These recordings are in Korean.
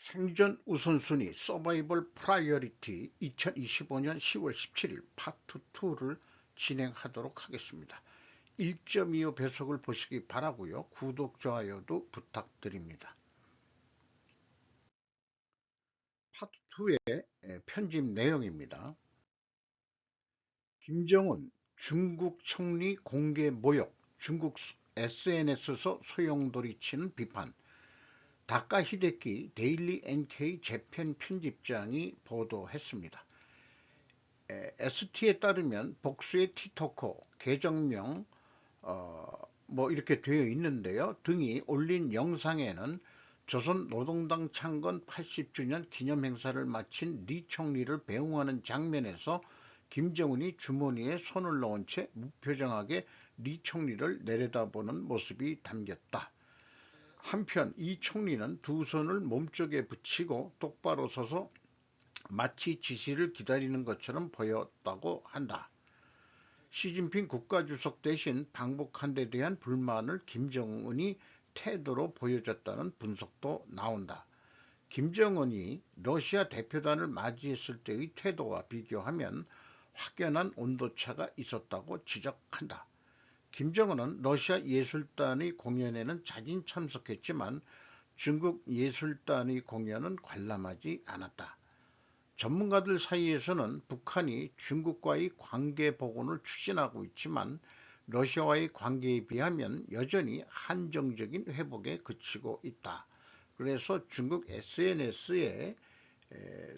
생존 우선순위 서바이벌 프라이어리티 2025년 10월 17일 파트 2를 진행하도록 하겠습니다. 1.25 배속을 보시기 바라고요. 구독, 좋아요도 부탁드립니다. 파트 2의 편집 내용입니다. 김정은 중국 총리 공개 모욕, 중국 SNS에서 소용돌이 치는 비판, 다카 히데키 데일리 NK 재팬 편집장이 보도했습니다. ST에 따르면 복수의 티토코 계정명 어, 뭐 이렇게 되어 있는데요. 등이 올린 영상에는 조선 노동당 창건 80주년 기념 행사를 마친 리 총리를 배웅하는 장면에서 김정은이 주머니에 손을 넣은 채 무표정하게 리 총리를 내려다보는 모습이 담겼다. 한편 이 총리는 두 손을 몸쪽에 붙이고 똑바로 서서 마치 지시를 기다리는 것처럼 보였다고 한다. 시진핑 국가주석 대신 방북한 데 대한 불만을 김정은이 태도로 보여줬다는 분석도 나온다. 김정은이 러시아 대표단을 맞이했을 때의 태도와 비교하면 확연한 온도차가 있었다고 지적한다. 김정은은 러시아 예술단의 공연에는 자진 참석했지만 중국 예술단의 공연은 관람하지 않았다. 전문가들 사이에서는 북한이 중국과의 관계 복원을 추진하고 있지만 러시아와의 관계에 비하면 여전히 한정적인 회복에 그치고 있다. 그래서 중국 SNS에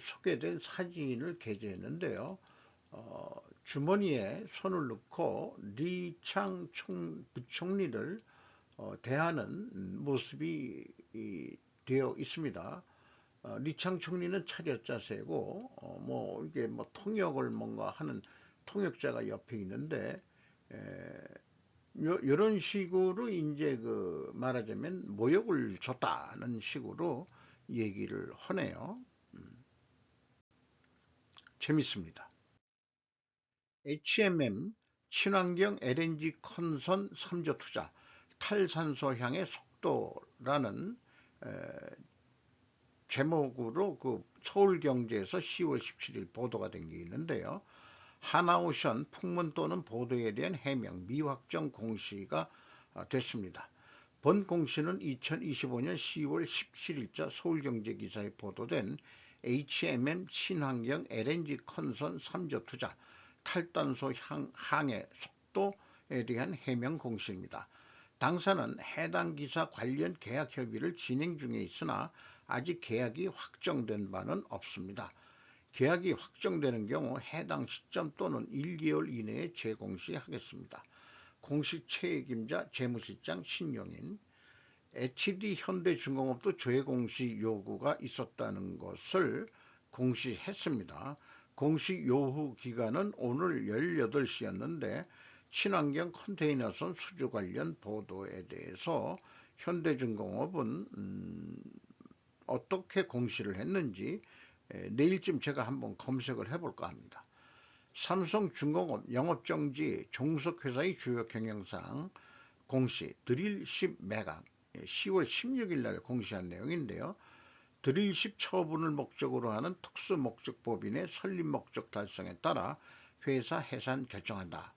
소개된 사진을 게재했는데요. 어, 주머니에 손을 넣고 리창 총, 부총리를 어, 대하는 모습이 이, 되어 있습니다. 어, 리창 총리는 차렷 자세고 어, 뭐 이게 뭐 통역을 뭔가 하는 통역자가 옆에 있는데 에, 요, 이런 식으로 이제 그 말하자면 모욕을 줬다는 식으로 얘기를 하네요. 음. 재밌습니다. HMM 친환경 LNG 컨선 3조 투자 탈산소 향의 속도라는 에, 제목으로 그 서울경제에서 10월 17일 보도가 된 게 있는데요. 하나오션 풍문 또는 보도에 대한 해명 미확정 공시가 됐습니다. 본 공시는 2025년 10월 17일자 서울경제기사에 보도된 HMM 친환경 LNG 컨선 3조 투자 탈단소 향, 항해 속도에 대한 해명 공시입니다. 당사는 해당 기사 관련 계약 협의를 진행 중에 있으나 아직 계약이 확정된 바는 없습니다. 계약이 확정되는 경우 해당 시점 또는 1개월 이내에 재공시하겠습니다. 공시 책임자 재무실장 신용인 HD 현대중공업도 재공시 요구가 있었다는 것을 공시했습니다. 공시 요후 기간은 오늘 18시였는데 친환경 컨테이너선 수주 관련 보도에 대해서 현대중공업은 음, 어떻게 공시를 했는지 내일쯤 제가 한번 검색을 해볼까 합니다. 삼성중공업 영업정지 종속회사의 주요 경영상 공시 드릴 10 매각 10월 16일 날 공시한 내용인데요. 드릴십 처분을 목적으로 하는 특수 목적법인의 설립 목적 달성에 따라 회사 해산 결정한다.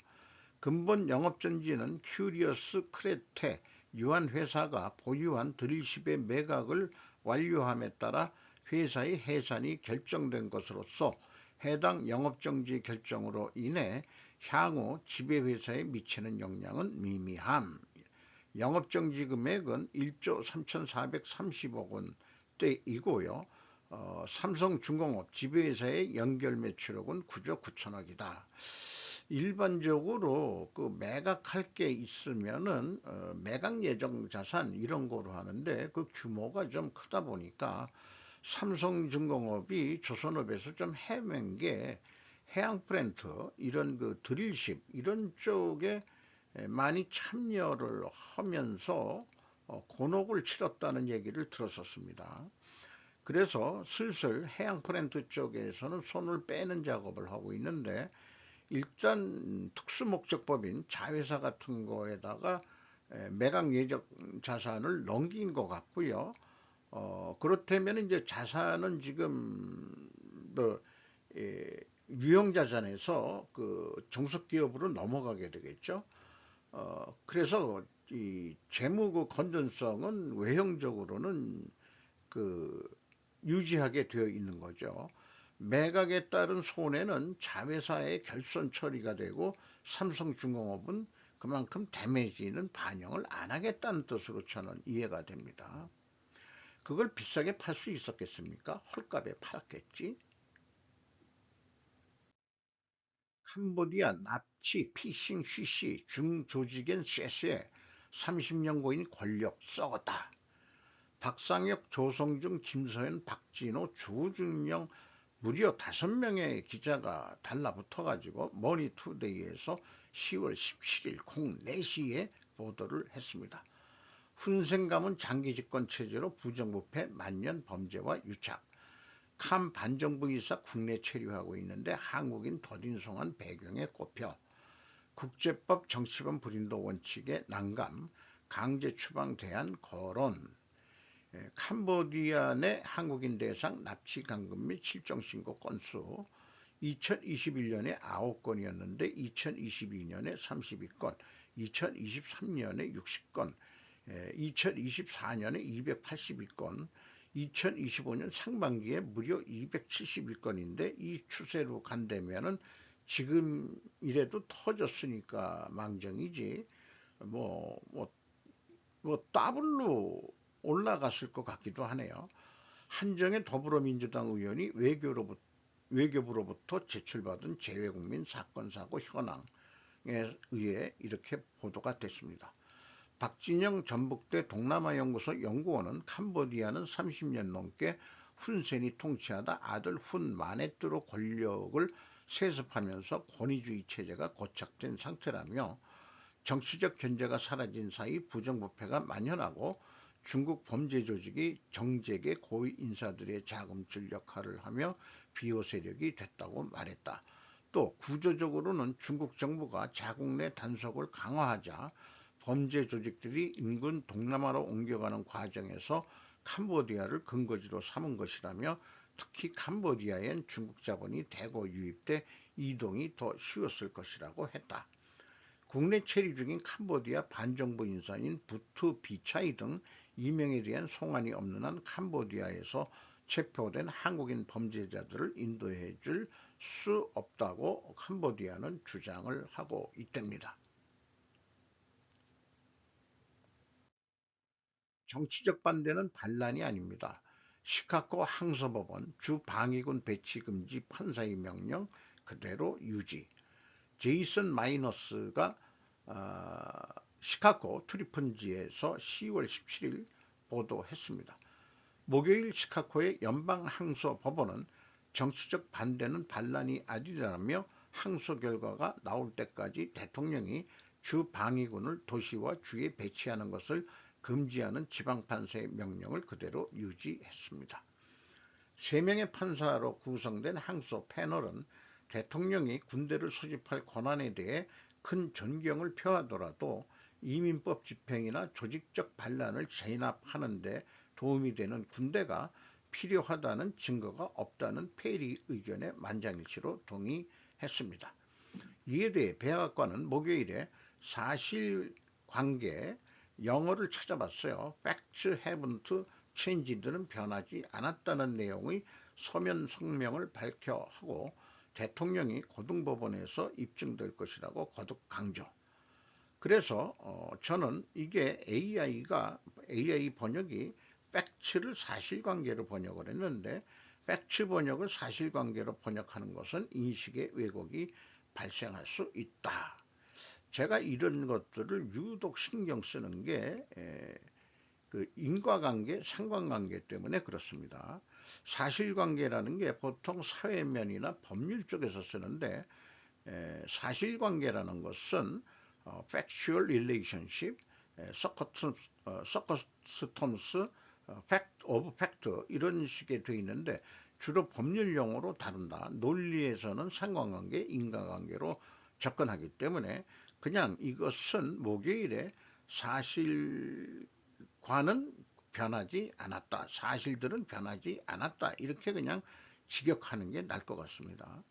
근본 영업전지는 큐리어스 크레테 유한회사가 보유한 드릴십의 매각을 완료함에 따라 회사의 해산이 결정된 것으로서 해당 영업정지 결정으로 인해 향후 지배회사에 미치는 영향은 미미함. 영업정지 금액은 1조 3,430억 원 때이고요. 어, 삼성중공업 지배회사의 연결 매출액은 9조 9천억이다. 일반적으로 그 매각할 게 있으면은 어, 매각 예정 자산 이런 거로 하는데 그 규모가 좀 크다 보니까 삼성중공업이 조선업에서 좀 헤맨 게 해양 플랜트 이런 그 드릴십 이런 쪽에 많이 참여를 하면서 어, 곤혹을 치렀다는 얘기를 들었었습니다. 그래서 슬슬 해양 프렌트 쪽에서는 손을 빼는 작업을 하고 있는데 일단 특수목적법인 자회사 같은 거에다가 매각 예적 자산을 넘긴 것 같고요. 어, 그렇다면 이제 자산은 지금 뭐 예, 유형 자산에서 그 종속 기업으로 넘어가게 되겠죠. 어, 그래서 이 재무 그 건전성은 외형적으로는 그 유지하게 되어 있는 거죠. 매각에 따른 손해는 자회사의 결손 처리가 되고 삼성중공업은 그만큼 데미지는 반영을 안 하겠다는 뜻으로 저는 이해가 됩니다. 그걸 비싸게 팔 수 있었겠습니까? 헐값에 팔았겠지. 캄보디아 납치, 피싱, 쉬시, 중조직엔 쇠쇠, 30년 고인 권력 썩었다. 박상혁, 조성중, 김서현, 박진호, 조준영 무려 다섯 명의 기자가 달라붙어가지고 머니투데이에서 10월 17일 04시에 보도를 했습니다. 훈생감은 장기 집권 체제로 부정부패, 만년 범죄와 유착. 캄 반정부 이사 국내 체류하고 있는데 한국인 더딘송한 배경에 꼽혀 국제법 정치범 불인도 원칙의 난감, 강제 추방 대한 거론, 예, 캄보디아 내 한국인 대상 납치 강금 및 실종 신고 건수 2021년에 9건이었는데 2022년에 32건, 2023년에 60건, 2024년에 282건, 2025년 상반기에 무려 271건인데 이 추세로 간다면은 지금 이래도 터졌으니까 망정이지 뭐 뭐, 뭐 더블로 올라갔을 것 같기도 하네요. 한정의 더불어민주당 의원이 외교로부터, 외교부로부터 제출받은 재외국민 사건 사고 현황에 의해 이렇게 보도가 됐습니다. 박진영 전북대 동남아연구소 연구원은 캄보디아는 30년 넘게 훈센이 통치하다 아들 훈 마네뜨로 권력을 세습하면서 권위주의 체제가 고착된 상태라며 정치적 견제가 사라진 사이 부정부패가 만연하고 중국 범죄 조직이 정재계 고위 인사들의 자금줄 역할을 하며 비호 세력이 됐다고 말했다. 또 구조적으로는 중국 정부가 자국 내 단속을 강화하자 범죄 조직들이 인근 동남아로 옮겨가는 과정에서 캄보디아를 근거지로 삼은 것이라며 특히 캄보디아엔 중국 자본이 대거 유입돼 이동이 더 쉬웠을 것이라고 했다. 국내 체류 중인 캄보디아 반정부 인사인 부투 비차이 등 이명에 대한 송환이 없는 한 캄보디아에서 체포된 한국인 범죄자들을 인도해 줄 수 없다고 캄보디아는 주장을 하고 있답니다. 정치적 반대는 반란이 아닙니다. 시카고 항소법원 주 방위군 배치 금지 판사의 명령 그대로 유지. 제이슨 마이너스가 어, 시카고 트리펀지에서 10월 17일 보도했습니다. 목요일 시카고의 연방항소법원은 정치적 반대는 반란이 아니라며 항소 결과가 나올 때까지 대통령이 주 방위군을 도시와 주에 배치하는 것을 금지하는 지방판사의 명령을 그대로 유지했습니다. 3명의 판사로 구성된 항소 패널은 대통령이 군대를 소집할 권한에 대해 큰 존경을 표하더라도 이민법 집행이나 조직적 반란을 재납하는 데 도움이 되는 군대가 필요하다는 증거가 없다는 페리 의견에 만장일치로 동의했습니다. 이에 대해 백악관은 목요일에 사실관계 영어를 찾아봤어요. Facts haven't changed는 변하지 않았다는 내용의 서면 성명을 발표하고 대통령이 고등법원에서 입증될 것이라고 거듭 강조. 그래서 어, 저는 이게 AI가 AI 번역이 팩츠를 사실관계로 번역을 했는데 팩츠 번역을 사실관계로 번역하는 것은 인식의 왜곡이 발생할 수 있다. 제가 이런 것들을 유독 신경 쓰는 게 그 인과관계, 상관관계 때문에 그렇습니다. 사실관계라는 게 보통 사회면이나 법률 쪽에서 쓰는데 사실관계라는 것은 어, factual relationship, circumstance, fact of fact 이런 식의 되어 있는데 주로 법률 용어로 다룬다. 논리에서는 상관관계, 인과관계로 접근하기 때문에 그냥 이것은 목요일에 사실과는 변하지 않았다. 사실들은 변하지 않았다. 이렇게 그냥 직역하는 게 나을 것 같습니다.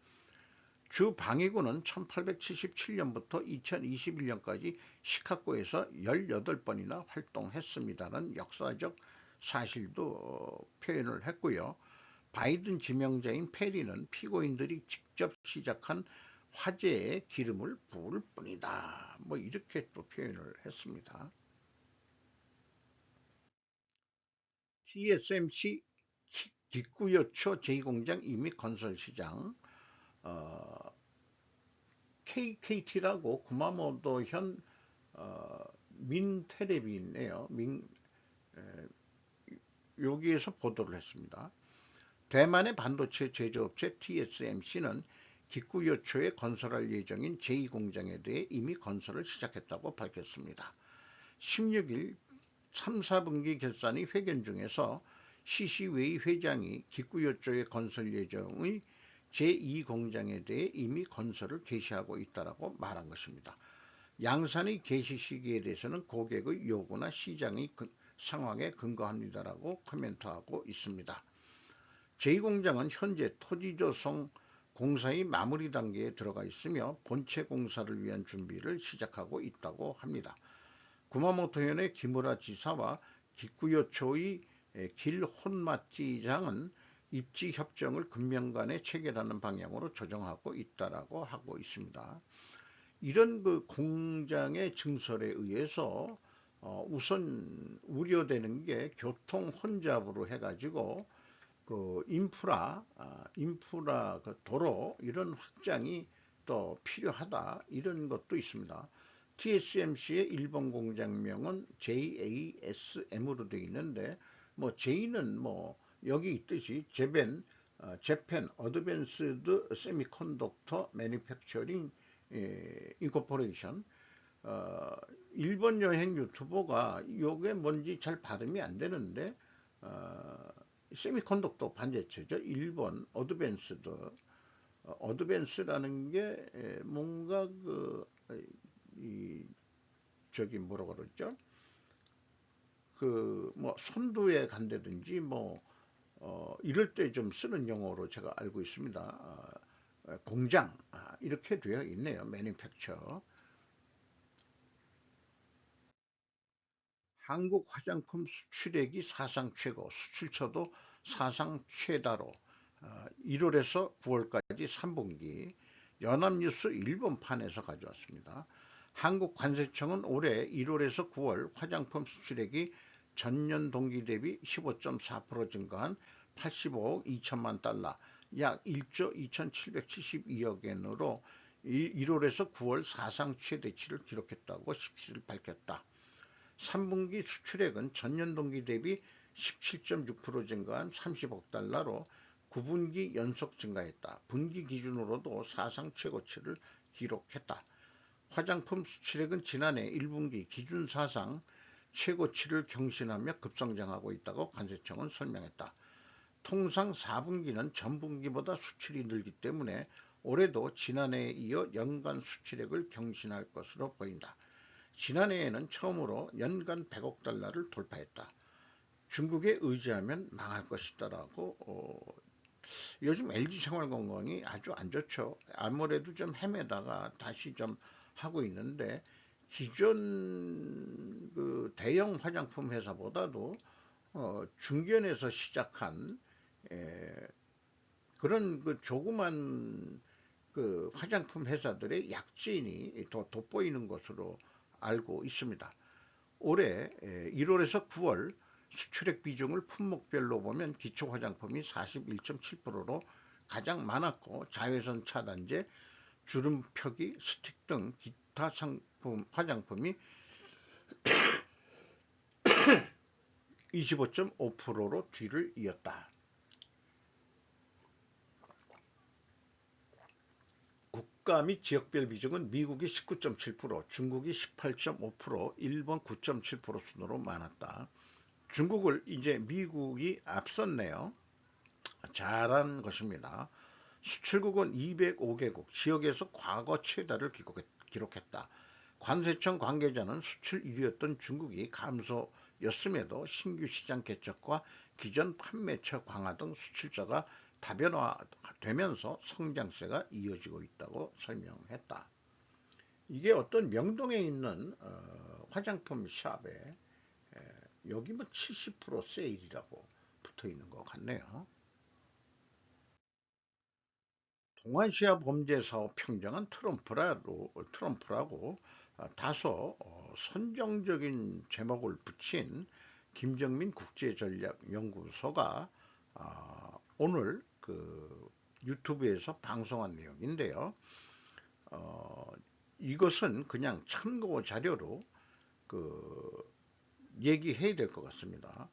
주 방위군은 1877년부터 2021년까지 시카고에서 18번이나 활동했습니다는 역사적 사실도 표현을 했고요. 바이든 지명자인 페리는 피고인들이 직접 시작한 화재에 기름을 부을 뿐이다. 뭐 이렇게 또 표현을 했습니다. TSMC 뒷구여초 제2공장 이미 건설 시장 어, KKT라고 구마모도 현 어, 민테레비네요. 민, 에, 여기에서 보도를 했습니다. 대만의 반도체 제조업체 TSMC는 기구여초에 건설할 예정인 제2공장에 대해 이미 건설을 시작했다고 밝혔습니다. 16일 3, 4분기 결산이 회견 중에서 시시웨이 회장이 기구여초의 건설 예정의 제2공장에 대해 이미 건설을 개시하고 있다고 말한 것입니다. 양산의 개시 시기에 대해서는 고객의 요구나 시장의 상황에 근거합니다라고 코멘트하고 있습니다. 제2공장은 현재 토지 조성 공사의 마무리 단계에 들어가 있으며 본체 공사를 위한 준비를 시작하고 있다고 합니다. 구마모토현의 기무라 지사와 기쿠요초의 길혼마지장은 입지 협정을 금명간에 체결하는 방향으로 조정하고 있다라고 하고 있습니다. 이런 그 공장의 증설에 의해서 어 우선 우려되는 게 교통 혼잡으로 해가지고 그 인프라, 아, 인프라 그 도로 이런 확장이 또 필요하다 이런 것도 있습니다. TSMC의 일본 공장명은 JASM으로 되어 있는데 뭐 J는 뭐 여기 있듯이 제벤 어, 재팬 어드밴스드 세미컨덕터 매니팩처링 인코퍼레이션 어, 일본 여행 유튜버가 요게 뭔지 잘 발음이 안 되는데 어, 세미컨덕터 반제체죠. 일본 어드밴스드 어, 어드밴스라는 게 뭔가 그 이 저기 뭐라 그러죠? 그 뭐 선두에 간다든지 뭐 어, 이럴 때 좀 쓰는 용어로 제가 알고 있습니다. 어, 공장 아, 이렇게 되어 있네요. 매니팩처. 한국 화장품 수출액이 사상 최고, 수출처도 사상 최다로 1월에서 어, 9월까지 3분기 연합뉴스 일본판에서 가져왔습니다. 한국관세청은 올해 1월에서 9월 화장품 수출액이 전년 동기 대비 15.4% 증가한 85억 2천만 달러, 약 1조 2,772억 엔으로 1월에서 9월 사상 최대치를 기록했다고 17일 밝혔다. 3분기 수출액은 전년 동기 대비 17.6% 증가한 30억 달러로 9분기 연속 증가했다. 분기 기준으로도 사상 최고치를 기록했다. 화장품 수출액은 지난해 1분기 기준 사상 최고치를 경신하며 급성장하고 있다고 관세청은 설명했다. 통상 4분기는 전분기보다 수출이 늘기 때문에 올해도 지난해에 이어 연간 수출액을 경신할 것으로 보인다. 지난해에는 처음으로 연간 100억 달러를 돌파했다. 중국에 의지하면 망할 것이다라고 어, 요즘 LG 생활건강이 아주 안 좋죠. 아무래도 좀 헤매다가 다시 좀 하고 있는데 기존 그 대형 화장품 회사보다도 어, 중견에서 시작한 에, 그런 그 조그만 그 화장품 회사들의 약진이 더 돋보이는 것으로 알고 있습니다. 올해 1월에서 9월 수출액 비중을 품목별로 보면 기초 화장품이 41.7%로 가장 많았고 자외선 차단제, 주름 표기, 스틱 등 기타 상품 화장품이 25.5%로 뒤를 이었다. 국가 및 지역별 비중은 미국이 19.7%, 중국이 18.5%, 일본 9.7% 순으로 많았다. 중국을 이제 미국이 앞섰네요. 잘한 것입니다. 수출국은 205개국, 지역에서 과거 최다를 기록했다. 관세청 관계자는 수출 1위였던 중국이 감소 였음에도 신규 시장 개척과 기존 판매처 강화 등 수출자가 다변화되면서 성장세가 이어지고 있다고 설명했다. 이게 어떤 명동에 있는 어, 화장품 샵에 에, 여기 뭐70% 세일이라고 붙어 있는 것 같네요. 동아시아 범죄 사업 평정은 트럼프라고, 트럼프라고 어, 다소 어, 선정적인 제목을 붙인 김정민 국제전략연구소가 어, 오늘 그 유튜브에서 방송한 내용인데요. 어, 이것은 그냥 참고 자료로 그 얘기해야 될 것 같습니다.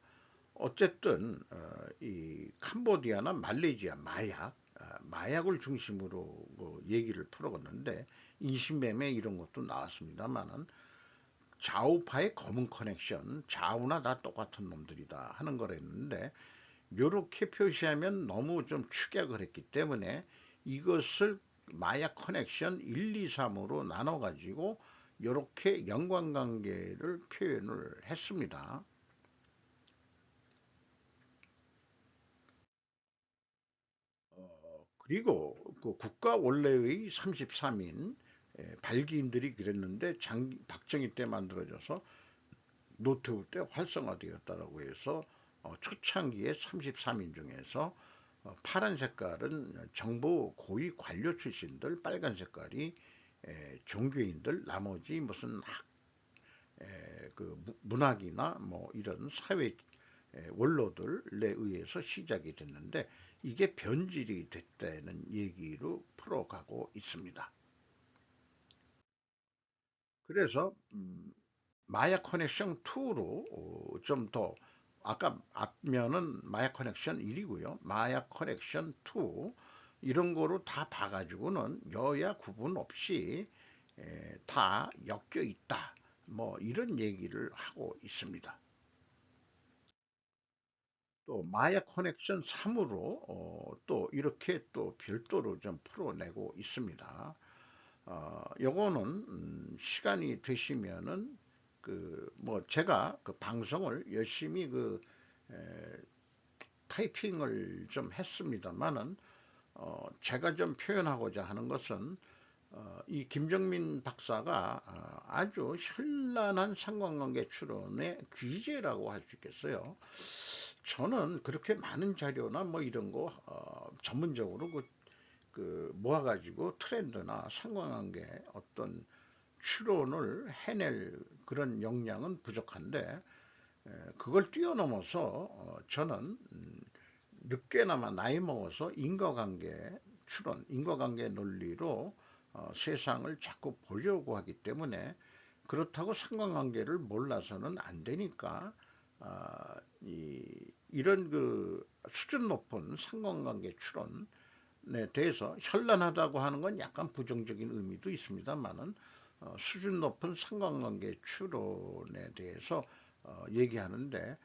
어쨌든 어, 이 캄보디아나 말레이시아 마약 어, 마약을 중심으로 뭐 얘기를 풀어갔는데 인신매매 이런 것도 나왔습니다만은 좌우파의 검은 커넥션 좌우나 다 똑같은 놈들이다 하는 거랬는데 이렇게 표시하면 너무 좀 축약을 했기 때문에 이것을 마약 커넥션 1, 2, 3으로 나눠 가지고 이렇게 연관관계를 표현을 했습니다. 어, 그리고 그 국가 원래의 33인 발기인들이 그랬는데 장, 박정희 때 만들어져서 노태우 때 활성화되었다라고 해서 어, 초창기에 33인 중에서 어, 파란 색깔은 정부 고위 관료 출신들, 빨간 색깔이 에, 종교인들, 나머지 무슨 학, 에, 그 문학이나 뭐 이런 사회 에, 원로들에 의해서 시작이 됐는데 이게 변질이 됐다는 얘기로 풀어가고 있습니다. 그래서 음, 마약 커넥션 2로 어, 좀더 아까 앞면은 마약 커넥션 1이고요. 마약 커넥션 2 이런 거로 다 봐가지고는 여야 구분 없이 에, 다 엮여 있다. 뭐 이런 얘기를 하고 있습니다. 또 마약 커넥션 3으로 어, 또 이렇게 또 별도로 좀 풀어내고 있습니다. 어, 요거는 음, 시간이 되시면은 그 뭐 제가 그 방송을 열심히 그 에, 타이핑을 좀 했습니다만은 어, 제가 좀 표현하고자 하는 것은 어, 이 김정민 박사가 어, 아주 현란한 상관관계 추론의 귀재라고 할 수 있겠어요. 저는 그렇게 많은 자료나 뭐 이런 거 어, 전문적으로 그, 그 모아가지고 트렌드나 상관관계 어떤 추론을 해낼 그런 역량은 부족한데 그걸 뛰어넘어서 어, 저는 음, 늦게나마 나이 먹어서 인과관계 추론, 인과관계 논리로 어, 세상을 자꾸 보려고 하기 때문에 그렇다고 상관관계를 몰라서는 안 되니까 아, 이런 그 수준 높은 상관관계 추론에 대해서 현란하다고 하는 건 약간 부정적인 의미도 있습니다만은 어, 수준 높은 상관관계 추론에 대해서 어, 얘기하는데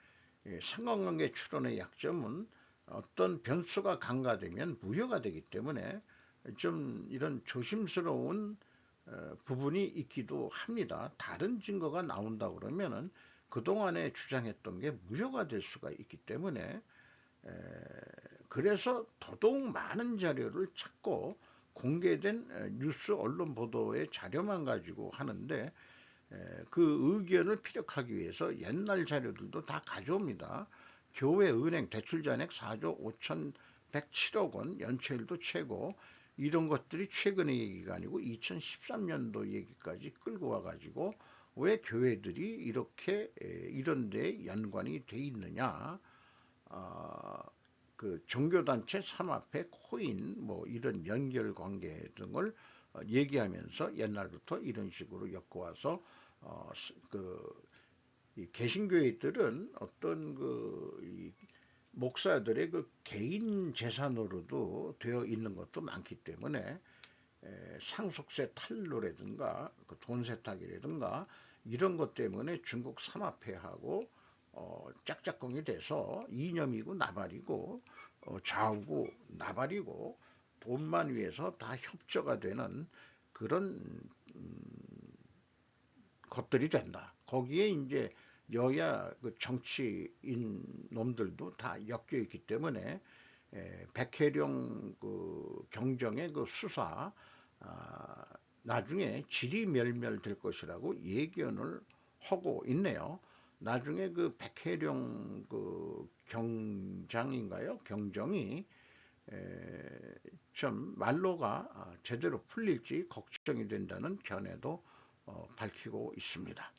상관관계 추론의 약점은 어떤 변수가 강화되면 무효가 되기 때문에 좀 이런 조심스러운 어, 부분이 있기도 합니다. 다른 증거가 나온다 그러면은 그동안에 주장했던 게 무효가 될 수가 있기 때문에 그래서 더더욱 많은 자료를 찾고 공개된 뉴스 언론 보도의 자료만 가지고 하는데 그 의견을 피력하기 위해서 옛날 자료들도 다 가져옵니다. 교회 은행 대출 잔액 4조 5,107억 원, 연체율도 최고 이런 것들이 최근의 얘기가 아니고 2013년도 얘기까지 끌고 와가지고 왜 교회들이 이렇게 이런 데 연관이 돼 있느냐 아, 그 종교단체 산업회 코인 뭐 이런 연결 관계 등을 어, 얘기하면서 옛날부터 이런 식으로 엮어와서 어, 그 개신교회들은 어떤 그 목사들의 그 개인 재산으로도 되어 있는 것도 많기 때문에 에, 상속세 탈루라든가 그 돈 세탁이라든가 이런 것 때문에 중국 산업회하고 어, 짝짝꿍이 돼서 이념이고 나발이고 어, 좌우고 나발이고 돈만 위해서 다 협조가 되는 그런 음, 것들이 된다. 거기에 이제 여야 그 정치인 놈들도 다 엮여 있기 때문에 에, 백혜령 그 경정의 그 수사 아, 나중에 질이 멸멸 될 것이라고 예견을 하고 있네요. 나중에 그 백혜령 그 경장인가요? 경정이 에, 좀 말로가 아, 제대로 풀릴지 걱정이 된다는 견해도 어, 밝히고 있습니다.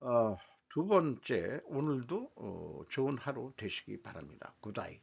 어, 두 번째 오늘도 어, 좋은 하루 되시기 바랍니다. 굿아이